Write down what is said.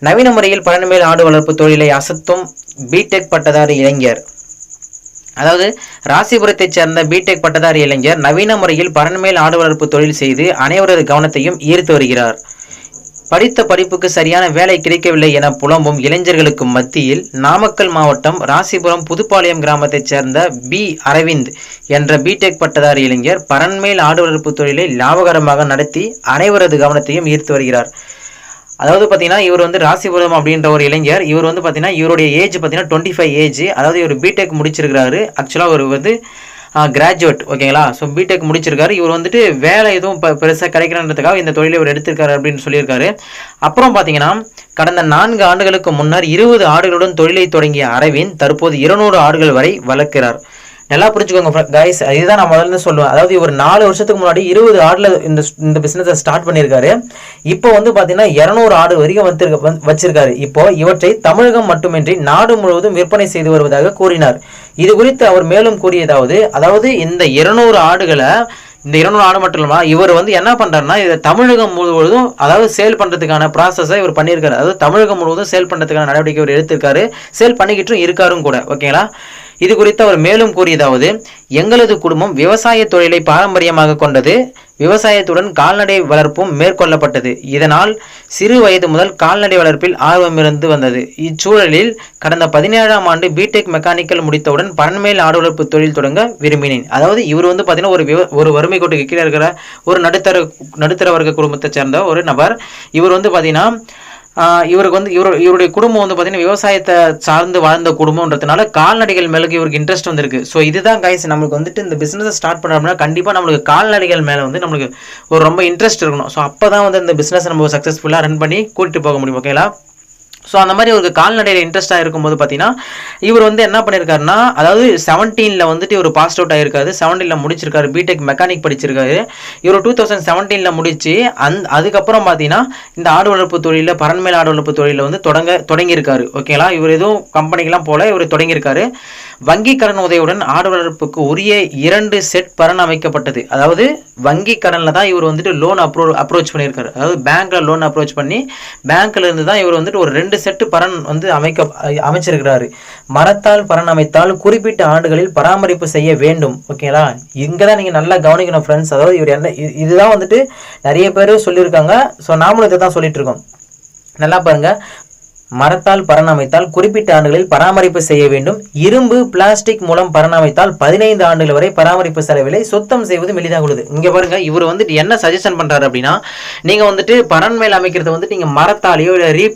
நவீன முறையில் பழனிமேல் ஆடு வளர்ப்பு தொழிலை அசத்தும் பிடெக் பட்டதாரி இளைஞர். அதாவது ராசிபுரத்தைச் சேர்ந்த பிடெக் பட்டதாரி இளைஞர் நவீன முறையில் பழனிமேல் ஆடு வளர்ப்பு தொழில் செய்து அனைவரது கவனத்தையும் ஈர்த்து வருகிறார். படித்த படிப்புக்கு சரியான வேலை கிடைக்கவில்லை என புலம்பும் இளைஞர்களுக்கு மத்தியில் நாமக்கல் மாவட்டம் ராசிபுரம் புதுப்பாளையம் கிராமத்தைச் சேர்ந்த பி. அரவிந்த் என்ற பிடெக் பட்டதாரி இளைஞர் பரண்மேல் ஆடு வளர்ப்பு தொழிலை லாபகரமாக நடத்தி அனைவரது கவனத்தையும் ஈர்த்து வருகிறார். அதாவது பார்த்தீங்கன்னா இவர் வந்து ராசிபுரம் அப்படின்ற ஒரு இளைஞர். இவர் வந்து பார்த்தீங்கன்னா இவருடைய ஏஜ் பார்த்தீங்கன்னா டுவெண்ட்டி ஃபைவ் ஏஜ் அதாவது இவர் பிடெக் முடிச்சிருக்கிறாரு. ஆக்சுவலாக அவர் வந்து கிராஜுவேட் ஓகேங்களா ஸோ பிடெக் முடிச்சிருக்காரு. இவர் வந்துட்டு வேலை எதுவும் இப்போ பெருசாக கிடைக்கணுன்றதுக்காக இந்த தொழிலை இவர் எடுத்திருக்காரு அப்படின்னு சொல்லியிருக்காரு. அப்புறம் பார்த்தீங்கன்னா கடந்த நான்கு ஆண்டுகளுக்கு முன்னர் இருபது ஆடுகளுடன் தொழிலை தொடங்கிய அரவிந்த் தற்போது இருநூறு ஆடுகள் வரை வளர்க்கிறார். நல்லா புரிஞ்சுக்கோங்க கைஸ் இதுதான் நான் முதல்ல சொல்லுவேன். அதாவது இவர் நாலு வருஷத்துக்கு முன்னாடி இருபது ஆடில் இந்த இந்த பிஸ்னஸை ஸ்டார்ட் பண்ணியிருக்காரு. இப்போ வந்து பார்த்தீங்கன்னா இரநூறு ஆடு வரைக்கும் வந்திருக்க வந் வச்சிருக்காரு. இப்போ இவற்றை தமிழகம் மட்டுமின்றி நாடு முழுவதும் விற்பனை செய்து வருவதாக கூறினார். இது குறித்து அவர் மேலும் கூறியதாவது அதாவது இந்த இருநூறு ஆடுகளை இந்த இருநூறு ஆடு மட்டும் இல்லாமல் இவர் வந்து என்ன பண்ணுறாருன்னா இதை தமிழகம் முழுவதும் அதாவது சேல் பண்ணுறதுக்கான ப்ராசஸை இவர் பண்ணியிருக்காரு. அதாவது தமிழகம் முழுவதும் சேல் பண்ணுறதுக்கான நடவடிக்கை இவர் எடுத்திருக்காரு. சேல் பண்ணிக்கிட்டும் இருக்காரும் கூட. ஓகேங்களா இது குறித்து அவர் மேலும் கூறியதாவது எங்களது குடும்பம் விவசாய தொழிலை பாரம்பரியமாக கொண்டது விவசாயத்துடன் கால்நடை வளர்ப்பும் மேற்கொள்ளப்பட்டது. இதனால் சிறு வயது முதல் கால்நடை வளர்ப்பில் ஆர்வம் இருந்து வந்தது. இச்சூழலில் கடந்த பதினேழாம் ஆண்டு பிடெக் மெக்கானிக்கல் முடித்தவுடன் பன்மேல் ஆடு வளர்ப்பு தொழில் தொடங்க விரும்பினேன். அதாவது இவர் வந்து பார்த்தீங்கன்னா ஒரு விவ- ஒரு வறுமை கோட்டுக்கு கீழே இருக்கிற ஒரு நடுத்தர நடுத்தர வர்க்க குடும்பத்தை சேர்ந்த ஒரு நபர். இவர் வந்து பார்த்தீங்கன்னா இவருக்கு வந்து இவர் இவருடைய குடும்பம் வந்து பார்த்தீங்கன்னா விவசாயத்தை சார்ந்து வாழ்ந்த குடும்பம்ன்றதுனால கால்நடைகள் மேலே இவருக்கு இன்ட்ரெஸ்ட் வந்திருக்கு. ஸோ இதுதான் கைஸ் நம்மளுக்கு வந்துட்டு இந்த பிஸ்னஸை ஸ்டார்ட் பண்ணோம்னா கண்டிப்பாக நம்மளுக்கு கால்நடைகள் மேலே வந்து நம்மளுக்கு ஒரு ரொம்ப இன்ட்ரெஸ்ட் இருக்கணும். ஸோ அப்போ தான் வந்து இந்த பிஸ்னஸ் நம்ம சக்ஸஸ்ஃபுல்லாக ரன் பண்ணி கூட்டிட்டு போக முடியும் ஓகேங்களா ஸோ அந்த மாதிரி ஒரு கால்நடையில் இன்ட்ரெஸ்ட்டாக இருக்கும்போது பார்த்தீங்கன்னா இவர் வந்து என்ன பண்ணியிருக்காருன்னா அதாவது செவன்டீனில் வந்துட்டு இவர் பாஸ் அவுட் ஆகிருக்காரு செவன்டீனில் முடிச்சிருக்காரு. பிடெக் மெக்கானிக் படிச்சிருக்காரு. இவர் டூ தௌசண்ட் செவன்டீனில் முடிச்சு அந் அதுக்கப்புறம் பார்த்தீங்கன்னா இந்த ஆடு வளர்ப்பு தொழிலில் பரண்மேல் ஆடு வளர்ப்பு தொழிலில் வந்து தொடங்க தொடங்கியிருக்காரு. ஓகேங்களா இவர் எதுவும் கம்பெனிக்கெலாம் போல இவர் தொடங்கியிருக்காரு. வங்கி கடன் உதவியுடன் ஆடு வளர்ப்புக்கு உரிய இரண்டு செட் பரன் அமைக்கப்பட்டது. அதாவது வங்கி கடனில் தான் இவர் வந்துட்டு லோன் அப்ரோ அப்ரோச் பண்ணியிருக்காரு. அதாவது பேங்க்கில் லோன் அப்ரோச் பண்ணி பேங்க்கில் இருந்து தான் இவர் வந்துட்டு ஒரு ரெண்டு செட்டு பரன் வந்து அமைக்க அமைச்சிருக்கிறாரு. மரத்தால் பரன் அமைத்தால் குறிப்பிட்ட ஆண்டுகளில் பராமரிப்பு செய்ய வேண்டும். ஓகேங்களா? இங்கே தான் நீங்கள் நல்லா கவனிக்கணும் ஃப்ரெண்ட்ஸ் அதாவது இவர் என்ன இதுதான் வந்துட்டு நிறைய பேர் சொல்லியிருக்காங்க. ஸோ நாமளும் இதை தான் சொல்லிட்டு இருக்கோம். நல்லா பாருங்க. மரத்தால் பராமரித்தால் குறிப்பிட்ட ஆண்டுகளில் பராமரிப்பு செய்ய வேண்டும். இரும்பு பிளாஸ்டிக் மூலம் பராமரித்தால் பதினைந்து ஆண்டுகள் வரை பராமரிப்பு செலவிலை சுத்தம் செய்வது எளிதாக உள்ளது இங்க பாருங்க இவர் வந்துட்டு என்ன சஜஷன் பண்றாரு அப்படின்னா நீங்க வந்துட்டு பரன் மேல் அமைக்கிறது வந்துட்டு நீங்க மரத்தாலேயோ இல்லை ரீப்